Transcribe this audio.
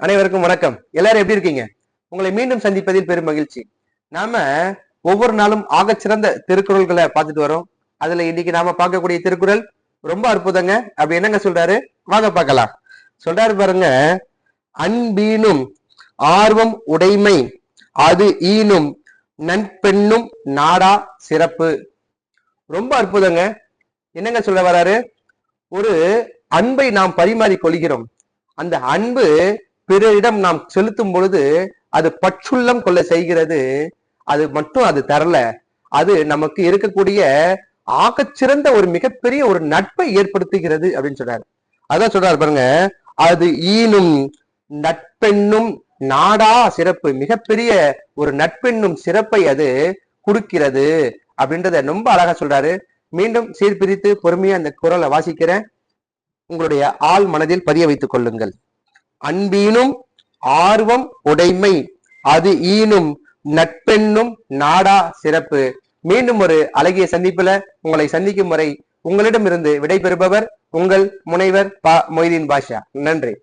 அனைவருக்கும் வணக்கம். எல்லாரும் எப்படி இருக்கீங்க? உங்களை மீண்டும் சந்திப்பதில் பெரும் மகிழ்ச்சி. நாம ஒவ்வொரு நாளும் ஆகச்சிறந்த திருக்குறள்களை பார்த்துட்டு வரோம். அதுல இன்னைக்கு நாம பார்க்கக்கூடிய திருக்குறள் ரொம்ப அற்புதங்க. அப்படி என்னங்க சொல்றாரு? வாங்க பார்க்கலாம். சொல்றாரு பாருங்க. அன்பீனும் ஆர்வம் உடைமை அது ஈனும் நண்பெண்ணும் நாடா சிறப்பு. ரொம்ப அற்புதங்க. என்னங்க சொல்ல வராரு? ஒரு அன்பை நாம் பரிமாறி கொள்கிறோம் அந்த அன்பு பிறரிடம் நாம் செலுத்தும் பொழுது அது பற்றுள்ளம் கொள்ள செய்கிறது. அது மட்டும் அது தரல. அது நமக்கு இருக்கக்கூடிய ஆகச்சிறந்த ஒரு மிகப்பெரிய ஒரு நட்பை ஏற்படுத்துகிறது அப்படின்னு சொல்றாரு. அதான் சொல்றாரு பாருங்க. அது ஈனும் நட்பெண்ணும் நாடா சிறப்பு. மிகப்பெரிய ஒரு நட்பெண்ணும் சிறப்பை அது கொடுக்கிறது அப்படின்றத ரொம்ப அழகா சொல்றாரு. மீண்டும் சீர்பிரித்து பொறுமையா அந்த குரலை வாசிக்கிறேன். உங்களுடைய ஆள் மனதில் பதிய வைத்துக் கொள்ளுங்கள். அன்பீனும் ஆர்வம் உடைமை அது ஈனும் நட்பெண்ணும் நாடா சிறப்பு. மீண்டும் ஒரு அழகிய சந்திப்புல உங்களை சந்திக்கும் வரை உங்களிடமிருந்து விடைபெறுபவர் உங்கள் முனைவர் ப மொய்தீன் பாஷா. நன்றி.